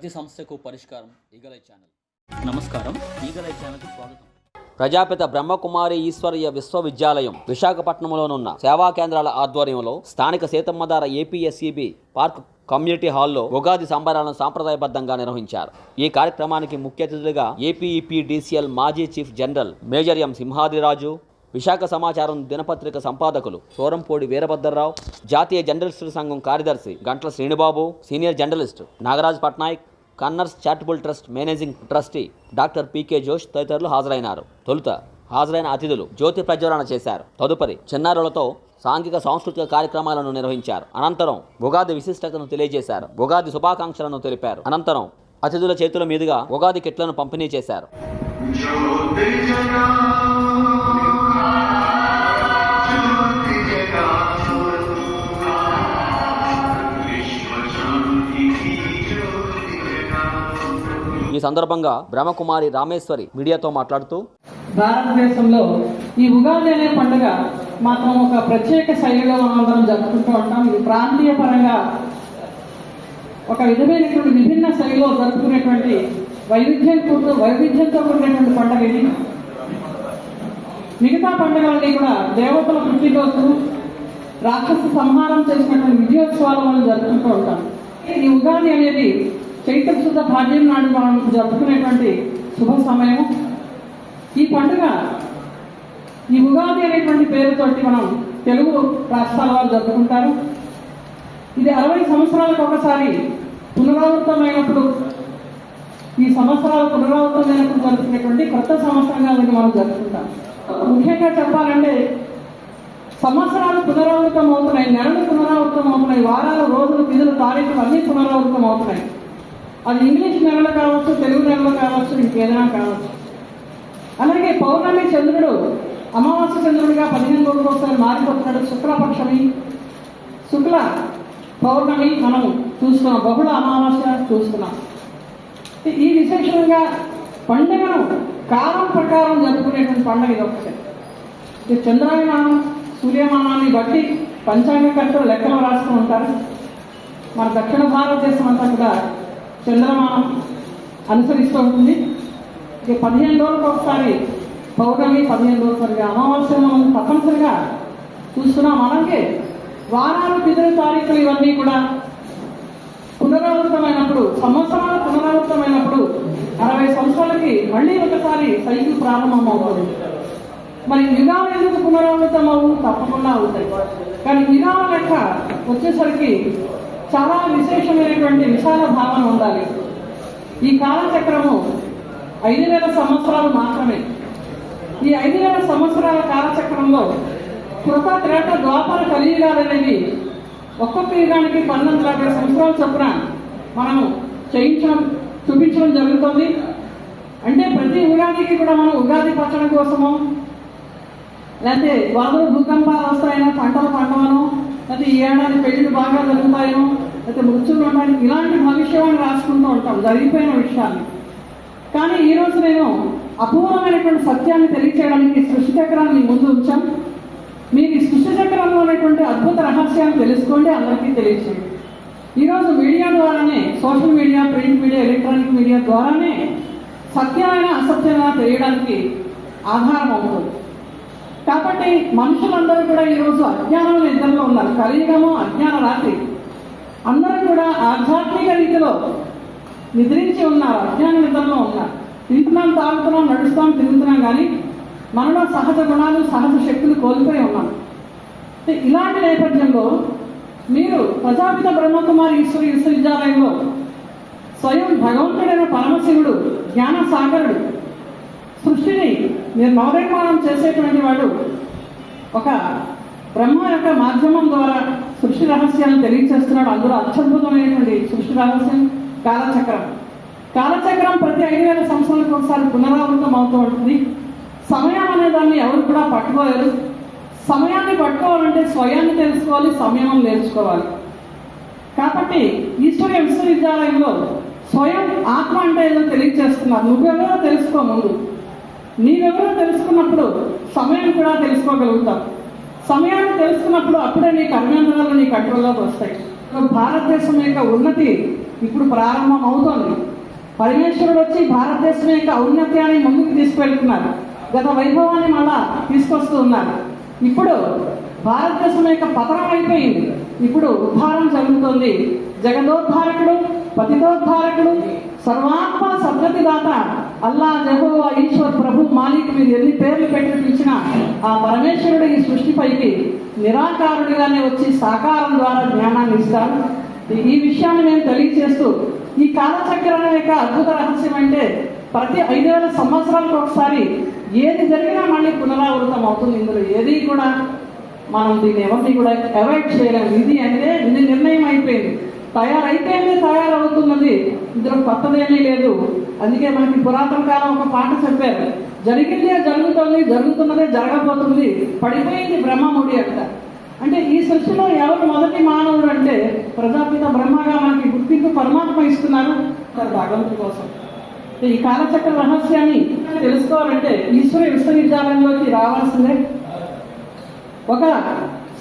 ప్రతి సమస్యకు పరిష్కారం ఈగలై ఛానల్. నమస్కారం ఈగలై ఛానల్కి స్వాగతం. ప్రజాపిత బ్రహ్మకుమారి ఈశ్వరీయ విశ్వవిద్యాలయం విశాఖపట్నంలోనున్న సేవా కేంద్రాల ఆధ్వర్యంలో స్థానిక సీతమ్మధార ఏపీఎస్ఈబి పార్క్ కమ్యూనిటీ హాల్లో ఉగాది సంబరాలను సాంప్రదాయబద్ధంగా నిర్వహించారు. ఈ కార్యక్రమానికి ముఖ్య అతిథులుగా ఏపీఈపీడీసీఎల్ మాజీ chief general major M Simhadiraju Visakha Samacharam దినపత్రిక సంపాదకులు సోరంపూడి వీరభద్రరావు జాతీయ జర్నలిస్టుల సంఘం కార్యదర్శి Gantla Srinibabu senior journalist Nagaraj Patnaik కన్నర్స్ charitable trust managing trustee doctor PK Josh తదితరులు హాజరైనారు. తొలుత హాజరైన అతిథులు జ్యోతి ప్రజ్వలన చేశారు. తదుపరి చిన్నారులతో సాంఘిక సాంస్కృతిక కార్యక్రమాలను నిర్వహించారు. అనంతరం ఉగాది విశిష్టతను తెలియజేశారు. ఉగాది శుభాకాంక్షలను తెలిపారు. అనంతరం అతిథుల చేతుల మీదుగా ఉగాది కిట్లను పంపిణీ చేశారు. ఈ సందర్భంగా బ్రహ్మకుమారి రామేశ్వరి మీడియాతో మాట్లాడుతూ భారతదేశంలో ఈ ఉగాది అనే పండుగ మాత్రం ఒక ప్రత్యేక శైలిలో మనందరం జరుపుకుంటూ ఉంటాం. ఇది ప్రాంతీయ పరంగా ఒక విధమైనటువంటి విభిన్న శైలిలో జరుపుకునేటువంటి వైవిధ్యం కూడుతూ వైవిధ్యంతో కూడినటువంటి పండుగ ఇది. మిగతా పండుగలన్నీ కూడా దేవతల పుట్టినరోజు రాక్షస సంహారం చేసినటువంటి విజయోత్సవాలు మనం జరుపుకుంటూ ఉంటాం. ఈ ఉగాది అనేది చైత్ర శుద్ధ భాగ్యం నాడు మనం జరుపుకునేటువంటి శుభ సమయం ఈ పండుగ ఈ ఉగాది అనేటువంటి పేరుతోటి మనం తెలుగు రాష్ట్రాల వారు జరుపుకుంటారు. ఇది అరవై సంవత్సరాలకు ఒకసారి పునరావృతమైనప్పుడు ఈ సంవత్సరాలు పునరావృతమైనప్పుడు జరుపుకునేటువంటి కొత్త సంవత్సరంగా దీన్ని మనం జరుపుకుంటాం. ముఖ్యంగా చెప్పాలంటే సంవత్సరాలు పునరావృతం అవుతున్నాయి నెలలు పునరావృతం అవుతున్నాయి వారాలు రోజులు విధులు తారీఖులు అన్నీ పునరావృతం అవుతున్నాయి అది ఇంగ్లీష్ నెలలో కావచ్చు తెలుగు నెలలో కావచ్చు ఇంకేదైనా కావచ్చు. అలాగే పౌర్ణమి చంద్రుడు అమావాస్య చంద్రుడిగా పదిహేను రోజులకు ఒకసారి మారిపోతున్నాడు శుక్లపక్షమి. శుక్ల పౌర్ణమి మనం చూస్తున్నాం బహుళ అమావాస్య చూస్తున్నాం. ఈ విశేషంగా పండుగను కాలం ప్రకారం జరుపుకునేటువంటి పండుగ ఇది ఒకటి. ఈ చంద్రాయమానం సూర్యమానాన్ని బట్టి పంచాంగకర్తలు లెక్కలు రాస్తూ ఉంటారు. మన దక్షిణ భారతదేశం అంతా కూడా చంద్రమానం అనుసరిస్తూ ఉంటుంది. ఇక పదిహేను రోజులకు ఒకసారి పౌర్ణమి పదిహేను రోజులుగా అమావాస్య మనం తప్పనిసరిగా చూస్తున్నాం. అలాగే వారాలు తిథుల తారీఖులు ఇవన్నీ కూడా పునరావృతమైనప్పుడు సంవత్సరాలు పునరావృతమైనప్పుడు అరవై సంవత్సరాలకి మళ్ళీ ఒకసారి సైకిల్ ప్రారంభం అవుతుంది. మరి యుగాలు ఎందుకు పునరావృతం అవు తప్పకుండా అవుతాయి. కానీ యుగాల లెక్క వచ్చేసరికి చాలా విశేషమైనటువంటి విశాల భావన ఉండాలి. ఈ కాలచక్రము ఐదు వేల సంవత్సరాలు మాత్రమే. ఈ ఐదు వేల సంవత్సరాల కాలచక్రంలో కృత త్రేట ద్వాపర కలియుగాలు అనేవి ఒక్కొక్క యుగానికి పన్నెండు యాభై సంవత్సరాల చొప్పున మనము చేయించడం చూపించడం జరుగుతుంది. అంటే ప్రతి ఉగాదికి కూడా మనం ఉగాది పచ్చడం కోసము లేకపోతే వాళ్ళు భూకంపాలు వస్తాయనో పంటలు పండవనో అయితే ఈ ఏడాది పెళ్ళిళ్ళు బాగా జరుగుతాయో అయితే మృత్యులు ఉండడానికి ఇలాంటి భవిష్యవాణి రాసుకుంటూ ఉంటాం జరిగిపోయిన విషయాన్ని కానీ ఈ రోజు నేను అపూర్వమైనటువంటి సత్యాన్ని తెలియచేయడానికి సృష్టి చక్రాన్ని మీ ముందు ఉంచాం. మీరు ఈ సృష్టి చక్రంలో ఉన్నటువంటి అద్భుత రహస్యాన్ని తెలుసుకోండి అందరికీ తెలియచేయండి. ఈరోజు మీడియా ద్వారానే social media print media electronic media ద్వారానే సత్యమైన అసత్యమైన తెలియడానికి ఆధారం అవుతుంది. కాబట్టి మనుషులందరూ కూడా ఈరోజు అజ్ఞానం నిద్రలో ఉన్నారు. కలియుగము అజ్ఞాన రాత్రి. అందరూ కూడా ఆధ్యాత్మిక రీతిలో నిద్రించి ఉన్నారు అజ్ఞాన నిద్రలో ఉన్నారు. తింటున్నాం తాగుతున్నాం నడుస్తాం తిరుగుతున్నాం కానీ మనలో సహజ గుణాలు సహజ శక్తులు కోల్పోయి ఉన్నాం ఇలాంటి నేపథ్యంలో మీరు ప్రజాపిత బ్రహ్మకుమారి ఈశ్వరి విశ్వవిద్యాలయంలో స్వయం భగవంతుడైన పరమశివుడు జ్ఞాన సాగరుడు సృష్టిని మీరు నవనిర్మాణం చేసేటువంటి వాడు ఒక బ్రహ్మ యొక్క మాధ్యమం ద్వారా సృష్టి రహస్యాలను తెలియచేస్తున్నాడు. అందులో అత్యద్భుతమైనటువంటి సృష్టి రహస్యం కాలచక్రం. కాలచక్రం ప్రతి ఐదు వేల సంవత్సరాలకు ఒకసారి పునరావృతం అవుతూ ఉంటుంది. సమయం అనే దాన్ని ఎవరు కూడా పట్టుకోలేరు. సమయాన్ని పట్టుకోవాలంటే స్వయాన్ని తెలుసుకోవాలి సమయం నేర్చుకోవాలి. కాబట్టి ఈశ్వర విశ్వవిద్యాలయంలో స్వయం ఆత్మ అంటే ఏదో తెలియజేస్తున్నారు నువ్వెవరో తెలుసుకో ముందు. నీవెవరో తెలుసుకున్నప్పుడు సమయం కూడా తెలుసుకోగలుగుతావు సమయాన్ని తెలుసుకున్నప్పుడు అప్పుడే నీ కర్మేంద్రాలు నీ కంట్రోల్లోకి వస్తాయి. భారతదేశం యొక్క ఉన్నతి ఇప్పుడు ప్రారంభం అవుతోంది పరమేశ్వరుడు వచ్చి భారతదేశం యొక్క ఔన్నత్యాన్ని ముందుకు తీసుకెళ్తున్నారు గత వైభవాన్ని మళ్ళా తీసుకొస్తూ ఉన్నారు. ఇప్పుడు భారతదేశం యొక్క పతనం అయిపోయింది. ఇప్పుడు ఉద్ధారం జరుగుతోంది. జగదోద్ధారకుడు పతితోద్ధారకుడు సర్వాత్మ సద్గతిదాత అల్లా జహోవా ఈశ్వర్ ప్రభు మాలిక్ మీరు ఎన్ని పేర్లు పెట్టి పిలిచినా ఆ పరమేశ్వరుడు ఈ సృష్టిపైకి నిరాకారుడిగానే వచ్చి సాకారం ద్వారా జ్ఞానాన్ని ఇస్తారు ఈ- విషయాన్ని మేము తెలియజేస్తూ ఈ కాలచక్రం యొక్క అద్భుత రహస్యం అంటే ప్రతి ఐదు వేల సంవత్సరాలకు ఒకసారి ఏది జరిగినా మళ్ళీ పునరావృతం అవుతుంది. ఇందులో ఏది కూడా మనం దీన్ని ఎవరిని కూడా అవాయిడ్ చేయలేము ఇది అంటే ఇది నిర్ణయం అయిపోయింది. తయారైతేనే తయారవుతున్నది. ఇందులో కొత్తదేమీ లేదు. అందుకే మనకి పురాతన కాలం ఒక పాట చెప్పారు. జరిగిందే జరుగుతుంది జరుగుతున్నదే జరగబోతుంది. పడిపోయింది బ్రహ్మముడి అంట అంటే ఈ సృష్టిలో ఎవరు మొదటి మానవుడు అంటే ప్రజాపిత బ్రహ్మగా మనకి గుర్తింపు పరమాత్మ ఇస్తున్నారు. తన భగవంతుడి కోసం. ఈ కాలచక్ర రహస్యాన్ని తెలుసుకోవాలంటే ఈశ్వర విశ్వవిద్యాలయంలోకి రావాల్సిందే. ఒక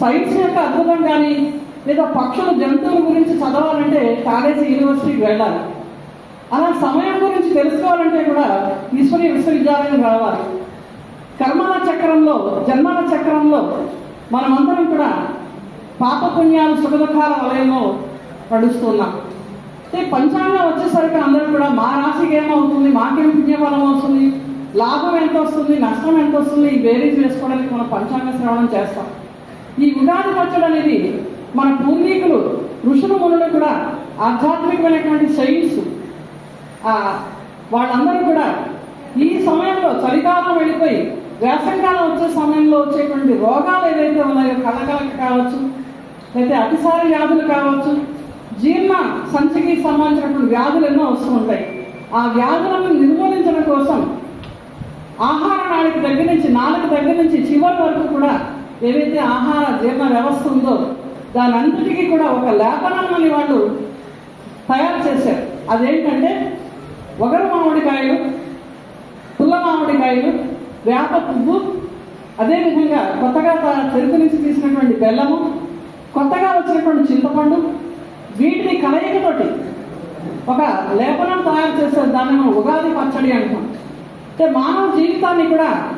సైన్స్ యొక్క అద్భుతం కానీ లేదా పక్షుల జంతువుల గురించి చదవాలంటే కాలేజీ యూనివర్సిటీకి వెళ్ళాలి. అలా సమయం గురించి తెలుసుకోవాలంటే కూడా ఈశ్వరీయ విశ్వవిద్యాలయం రావాలి. కర్మల చక్రంలో జన్మల చక్రంలో మనమందరం కూడా పాపపుణ్యాలు సుఖదుఖాల వలయంలో నడుస్తున్నాం. అంటే పంచాంగం వచ్చేసరికి అందరూ కూడా మా రాశికి ఏమవుతుంది మాకేం పుణ్యఫలం వస్తుంది లాభం ఎంత వస్తుంది నష్టం ఎంత వస్తుంది ఈ బేరీజ్ వేసుకోవడానికి మనం పంచాంగ శ్రవణం చేస్తాం. ఈ ఉగాది పచ్చడి అనేది మన పూర్వీకులు ఋషుల మునులు కూడా ఆధ్యాత్మికమైనటువంటి సైన్స్ వాళ్ళందరూ కూడా ఈ సమయంలో చలికాలం వెళ్ళిపోయి వేసవికాలం వచ్చే సమయంలో వచ్చేటువంటి రోగాలు ఏవైతే ఉన్నాయో కలకలక కావచ్చు అయితే అతిసారి వ్యాధులు కావచ్చు జీర్ణ సంచికి సంబంధించినటువంటి వ్యాధులు ఎన్నో వస్తూ ఉంటాయి. ఆ వ్యాధులను నిర్మూలించడం కోసం ఆహార నాడికి దగ్గర నుంచి నాలుగు దగ్గర నుంచి చివరి వరకు కూడా ఏవైతే ఆహార జీర్ణ వ్యవస్థ ఉందో దాని అంతటికీ కూడా ఒక లేపనాన్ని వాళ్ళు తయారు చేశారు. అదేంటంటే ఒగరు మామిడికాయలు పుల్ల మామిడికాయలు వేప పువ్వు అదేవిధంగా కొత్తగా త- చెరుకు నుంచి తీసినటువంటి బెల్లము కొత్తగా వచ్చినటువంటి చింతపండు వీటిని కలయికతోటి ఒక లేపనం తయారు చేస్తారు దాన్ని మనం ఉగాది పచ్చడి అంటాం. అంటే మానవ జీవితాన్ని కూడా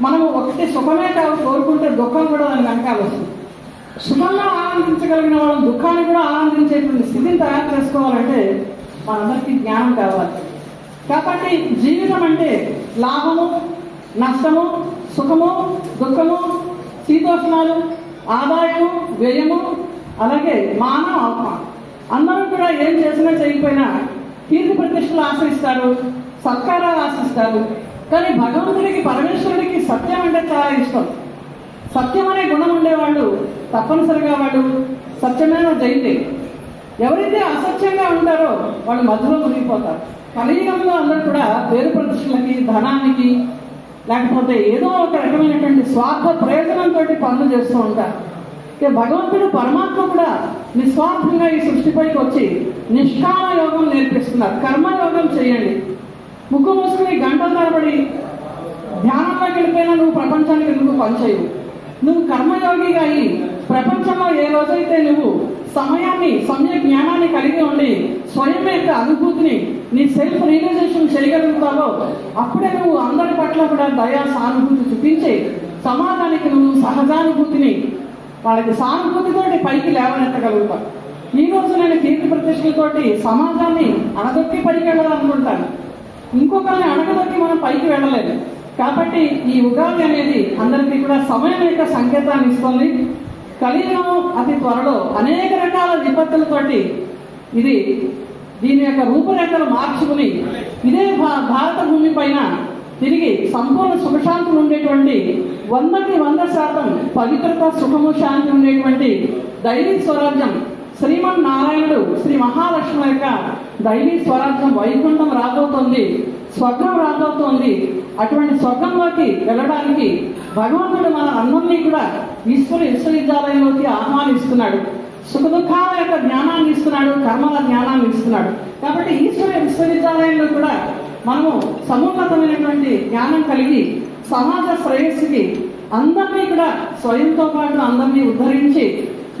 మనము ఒకటి సుఖమే కాదు కోరుకుంటే దుఃఖం కూడా దాని వెనకాల వస్తుంది. సుఖంగా ఆనందించగలిగిన వాళ్ళని దుఃఖాన్ని కూడా ఆనందించేటువంటి స్థితిని తయారు చేసుకోవాలంటే మనందరికీ జ్ఞానం కావాలి. కాబట్టి జీవితం అంటే లాభము నష్టము సుఖము దుఃఖము శీతోష్ణాలు ఆదాయము వ్యయము అలాగే మానవ ఆత్మ. అందరూ కూడా ఏం చేసినా చేయకపోయినా కీర్తి ప్రతిష్టలు ఆశ్రయిస్తారు సత్కారాలు ఆశిస్తారు కానీ భగవంతుడికి పరమేశ్వరుడికి సత్యం అంటే చాలా ఇష్టం. సత్యం అనే గుణం ఉండేవాళ్ళు తప్పనిసరిగా వాళ్ళు సత్యమైన జైతే ఎవరైతే అసత్యంగా ఉంటారో వాళ్ళు మధ్యలో మునిగిపోతారు. కలియుగంలో అందరూ కూడా పేరు ప్రతిష్టలకి ధనానికి లేకపోతే ఏదో ఒక రకమైనటువంటి స్వార్థ ప్రయోజనంతో పనులు చేస్తూ ఉంటారు. ఇక భగవంతుడు పరమాత్మ కూడా నిస్వార్థంగా ఈ సృష్టిపైకి వచ్చి నిష్కామ యోగం నేర్పిస్తున్నారు. కర్మయోగం చేయండి. ముక్కు మూసుకుని గంటల తరబడి ధ్యానంలోకి వెళ్ళిపోయినా నువ్వు ప్రపంచానికి నువ్వు పనిచేయవు? నువ్వు కర్మయోగిగా అయి ప్రపంచంలో ఏ రోజైతే నువ్వు సమయాన్ని సమయ జ్ఞానాన్ని కలిగి ఉండి స్వయం యొక్క అనుభూతిని నీ సెల్ఫ్ రియలైజేషన్ చేయగలుగుతావో అప్పుడే నువ్వు అందరి పట్ల కూడా దయా సానుభూతి చూపించి సమాజానికి నువ్వు సహజానుభూతిని వాళ్ళకి సానుభూతితోటి పైకి లేవనెత్తగలుగుతావు. ఈ రోజు నేను కీర్తి ప్రతిష్టలతోటి సమాజాన్ని అణదొక్కి పైకి వెళ్ళాలనుకుంటాను. ఇంకొకరిని అడగదొక్కి మనం పైకి వెళ్ళలేదు. కాబట్టి ఈ ఉగాది అనేది అందరికీ కూడా సమయం యొక్క సంకేతాన్ని ఇస్తుంది. కలియుగం అతి త్వరలో అనేక రకాల విపత్తులతోటి ఇది దీని యొక్క రూపురేఖలు మార్చుకుని ఇదే భా- భారత భూమి పైన తిరిగి సంపూర్ణ సుఖశాంతులు ఉండేటువంటి వందకి వంద శాతం పవిత్రత సుఖము శాంతి ఉండేటువంటి దైవీ స్వరాజ్యం శ్రీమన్ నారాయణుడు శ్రీ మహాలక్ష్మి యొక్క దైవీ స్వరాజ్యం వైకుంఠం రాబోతోంది. స్వర్గం రాబోతోంది. అటువంటి స్వర్గంలోకి వెళ్ళడానికి భగవంతుడు మన అందరినీ కూడా ఈశ్వర విశ్వవిద్యాలయంలోకి ఆహ్వానిస్తున్నాడు. సుఖ దుఃఖాల యొక్క జ్ఞానాన్ని ఇస్తున్నాడు కర్మల జ్ఞానాన్ని ఇస్తున్నాడు. కాబట్టి ఈశ్వర విశ్వవిద్యాలయంలో కూడా మనము సమున్నతమైనటువంటి జ్ఞానం కలిగి సమాజ శ్రేయస్సుకి అందరినీ కూడా స్వయంతో పాటు అందరినీ ఉద్ధరించి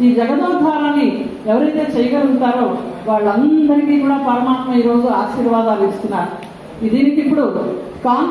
ఈ జగదోద్ధారాన్ని ఎవరైతే చేయగలుగుతారో వాళ్ళందరికీ కూడా పరమాత్మ ఈరోజు ఆశీర్వాదాలు ఇస్తున్నారు. దీనికి ఇప్పుడు కాన్